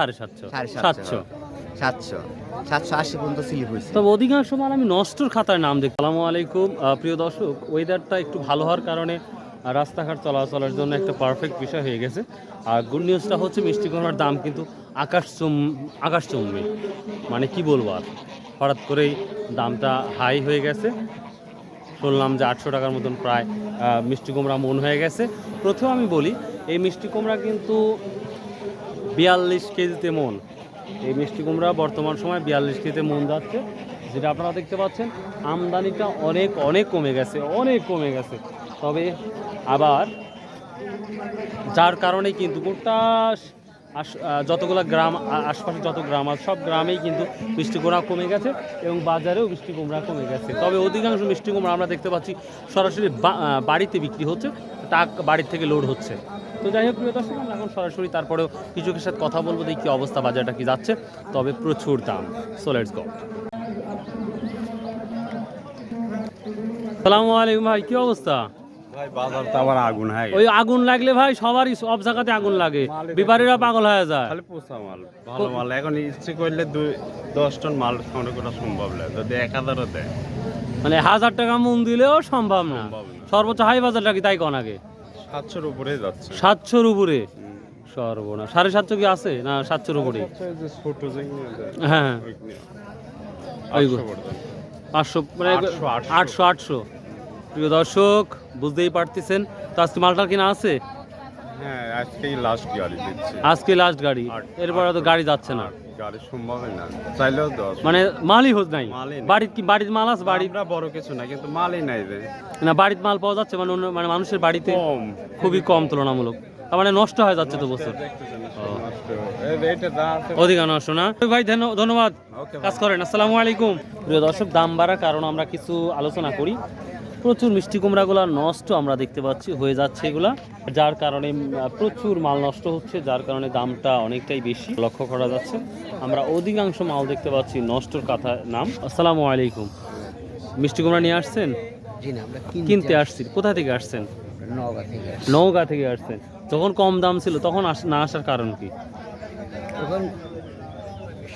সাড়ে সাতশো। সাতশো। সাতশো। সাতশো। আশি পর্যন্ত স্লিপ হয়েছে। তবে অধিকাংশ মাল আমি নষ্টর খাতায় নাম দেখি। সালামু আলাইকুম। প্রিয় দর্শক ওয়েদারটা একটু ভালো হওয়ার কারণে রাস্তাঘাট চলাচলের জন্য একটা পারফেক্ট বিষয় হয়ে গেছে। আর গুড নিউজটা হচ্ছে মিষ্টি কুমড়ার দাম কিন্তু আকাশ চুম আকাশ চুম্বি। মানে কি বলব আর? হঠাৎ করেই দামটা হাই হয়ে গেছে। শুনলাম যে আটশো টাকার মতন প্রায় মিষ্টি কুমড়া মন হয়ে গেছে। প্রথম আমি বলি এই মিষ্টি কুমড়া কিন্তু বিয়াল্লিশ কেজিতে মন। এই মিষ্টি কুমড়া বর্তমান সময় বিয়াল্লিশ কেজিতে মন যাচ্ছে। যেটা আপনারা দেখতে পাচ্ছেন, আমদানিটা অনেক অনেক কমে গেছে, অনেক কমে গেছে। তবে আবার, যার কারণে কিন্তু গোটা আশ- যতগুলো গ্রাম আশপাশে যত গ্রাম আছে, সব গ্রামেই কিন্তু মিষ্টি কুমড়া কমে গেছে এবং বাজারেও মিষ্টি কুমড়া কমে গেছে। তবে অধিকাংশ মিষ্টি কুমড়া আমরা দেখতে পাচ্ছি সরাসরি বাড়িতে বিক্রি হচ্ছে টাক বাড়ির থেকে লোড হচ্ছে। তো যাই হোক, প্রিয় দর্শক, আমরা এখন সরাসরি তারপরেও কিছুকের সাথে কথা বলব, দেখি কি অবস্থা বাজারটা কি যাচ্ছে। তবে প্রচুর দাম। সো লেটস গো সালামু আলাইকুম ভাই, কি অবস্থা? তো আবার আগুন হয় ওই আগুন লাগলে ভাই সবারই সব জায়গাতে আগুন লাগে। ব্যাপারীরা পাগল হয়ে যায়। খালি পোষা মাল ভালো মাল। এখন ইচ্ছে করলে দুই দশ টন মাল সংগ্রহ করা সম্ভব নয় যদি এক হাজারও দেয়। মানে হাজার টাকা মন দিলেও সম্ভব না। সর্বোচ্চ হাই বাজারটা কি তাই কন আগে? সাতশোর উপরে যাচ্ছে। সাতশোর উপরে। সর্বনা সাড়ে সাতশো কি আছে না সাতশোর উপরে? সবচেয়ে যে ছোট যে নিয়ে যায়, হ্যাঁ। পাঁচশো মানে আটশো, আটশো। আটশো আটশো। প্রিয় দর্শক বুঝতেই পারতেছেন। তো আজকে মালটা কিনা আছে? হ্যাঁ আজকেই লাস্ট গাড়ি দিচ্ছে। আজকে লাস্ট গাড়ি। এরপরে তো গাড়ি যাচ্ছে না। গাড়ি সম্ভব না। চাইলেও দশ। মানে মালই হোক নাই। বাড়ির কি বাড়ির মাল আছে? বাড়ি আমরা বড় কিছু না কিন্তু মালই নাই রে। না বাড়ির মাল পাওয়া যাচ্ছে মানে মানে মানুষের বাড়িতে কম। খুবই কম তুলনামূলক। মানে নষ্ট হয়ে যাচ্ছে তো বছর। এইটা যা অধিকার নষ্ট না? ভাই ধন্য- ধন্যবাদ। কাজ করেন। আসসালামু আলাইকুম। প্রিয় দর্শক দাম বাড়ার কারণ আমরা কিছু আলোচনা করি। প্রচুর মিষ্টি কুমড়াগুলো নষ্ট আমরা দেখতে পাচ্ছি হয়ে যাচ্ছে এগুলা যার কারণে প্রচুর মাল নষ্ট হচ্ছে যার কারণে দামটা অনেকটাই বেশি লক্ষ্য করা যাচ্ছে। আমরা অধিকাংশ মাল দেখতে পাচ্ছি নষ্টর কথা নাম। আসসালামু আলাইকুম। মিষ্টি কুমড়া নিয়ে আসছেন? কিনতে আসছি। কোথা থেকে আসছেন? নওগাঁ থেকে আসছেন। যখন কম দাম ছিল তখন না আসার কারণ কি?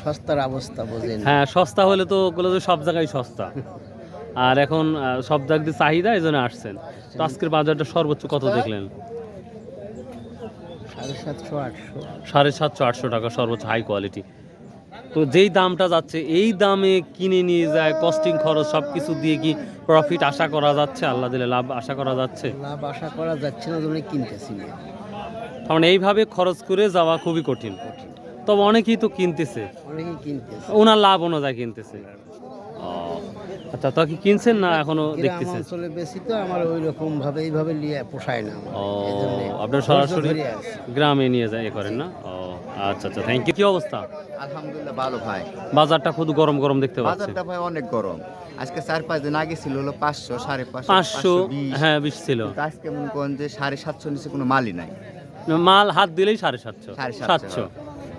সস্তার অবস্থা বোঝেন। হ্যাঁ সস্তা হলে তো ওগুলো তো সব জায়গায় সস্তা। আর এখন সব জায়গায় চাহিদা এই জন্য আসছেন। তো আজকের বাজারটা সর্বোচ্চ কত দেখলেন? সাড়ে সাতশো আটশো। টাকা সর্বোচ্চ হাই কোয়ালিটি তো যেই দামটা যাচ্ছে এই দামে কিনে নিয়ে যায় কস্টিং খরচ সব কিছু দিয়ে কি প্রফিট আশা করা যাচ্ছে? আল্লাহ দিলে লাভ আশা করা যাচ্ছে? লাভ আশা করা যাচ্ছে না জন্য কিনতেছি না। তার মানে এইভাবে খরচ করে যাওয়া খুবই কঠিন। তবে অনেকেই তো কিনতেছে। অনেকেই কিনতেছে। ওনার লাভ অনুযায়ী কিনতেছে। আচ্ছা তো কি কিনছেন না এখনও গ্রাম দেখতেছেন? অঞ্চলে বেশি তো আমার ওই রকম ভাবে এইভাবে নিয়ে পোষায় না আমার। ও এই জন্যে আপনার সরাসরি ধরে। গ্রামে নিয়ে যায় এ করেন না? ও আচ্ছা আচ্ছা থ্যাংক ইউ কি অবস্থা? আলহামদুলিল্লাহ ভালো ভাই। বাজারটা খুব গরম গরম দেখতে পাচ্ছি। বাজারটা ভাই অনেক গরম। আজকে চার পাঁচ দিন আগে ছিল হলো পাঁচশো সাড়ে পাঁচশো পাঁচশো বিশ। হ্যাঁ বিশ ছিল। আজকে মনে করেন যে সাড়ে সাতশো নিচে কোনো মালই নাই। মাল হাত দিলেই সাড়ে সাতশো। সাড়ে সাতশো। সাতশো।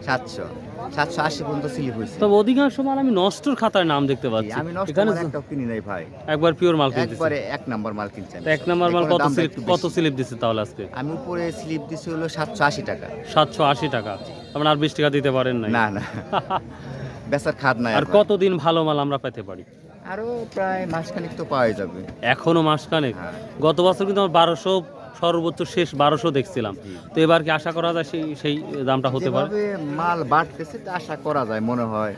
সাতশো। সাতশো আশি পর্যন্ত স্লিপ হয়েছে। তবে অধিকাংশ মাল আমি নষ্টর খাতায় নাম দেখতে পাচ্ছি। আমি নষ্ট মাল একটাও কিনি নাই ভাই। একবার পিওর মাল কিনতেছি। একবারে এক নাম্বার মাল কিনছি এক নম্বর মাল কত স্লিপ কত স্লিপ দিচ্ছে তাহলে আজকে? আমি উপরে স্লিপ দিছি হলো সাতশো আশি টাকা। সাতশো আশি টাকা। আপনার আর বিশ টাকা দিতে পারেন নাই। না না। বেচার খাদ নাই আর আর কতদিন ভালো মাল আমরা পেতে পারি? আরও প্রায় মাসখানিক তো পাওয়া যাবে। এখনও মাসখানেক? হ্যাঁ। গত বছর কিন্তু আমার বারোশো সর্বোচ্চ শেষ বারোশো দেখছিলাম। তো এবার কি আশা করা যায় সেই সেই দামটা হতে পারে? মাল বাড়তেছে আশা করা যায় মনে হয়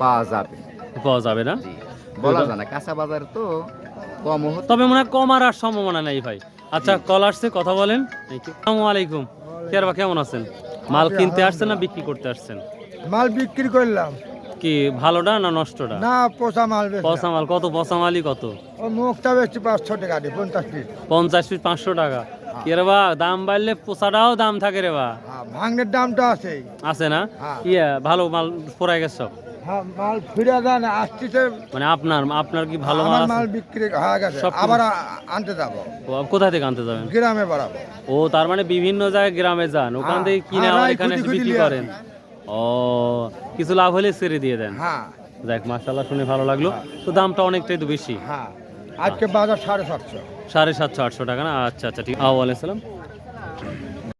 পাওয়া যাবে। পাওয়া যাবে না? বলা যায় না কাঁচা বাজার তো কম তবে মনে হয় কমার আর সম্ভাবনা নেই ভাই। আচ্ছা কল আসছে কথা বলেন। আসসালামু আলাইকুম। কেরবা কেমন আছেন? মাল কিনতে আসছেন না বিক্রি করতে আসছেন? মাল বিক্রি করলাম। কি ভালোটা না নষ্টটা? না পোষা মাল পচা মাল কত পচা মালই কত? ও মুখটা বেচছি পাঁচশো টাকা দিয়ে পঞ্চাশ পিস। পঞ্চাশ পিস পাঁচশো টাকা। কি রে বা দাম বাড়লে পোচাটাও দাম থাকে রে বা। হ্যাঁ ভাঙনের দামটা আছে। আছে না? হ্যাঁ। ইয়া ভালো মাল পড়াই গেছে? সব হ্যাঁ মাল ফিরে দেয় না আসতেছে। মানে আপনার আপনার কি ভালো মাল মাল বিক্রি হয়ে গেছে। আবার আনতে যাব। কোথা থেকে আনতে যাবেন? গ্রামে বাড়াবো। ও তার মানে বিভিন্ন জায়গায় গ্রামে যান। ওখান হ্যাঁ, থেকে কিনে হ্যাঁ, আবার এখানে বিক্রি করেন? ও কিছু লাভ হলে ছেড়ে দিয়ে দেন। হ্যাঁ। যাক মাশাল্লাহ শুনে ভালো লাগল। তো দামটা অনেকটাই তো বেশি। হ্যাঁ। আজকে বাজার সাড়ে সাতশো। সাড়ে সাতশো আটশো টাকা না? আচ্ছা আচ্ছা ঠিক আওয়ালাইকুম সালাম।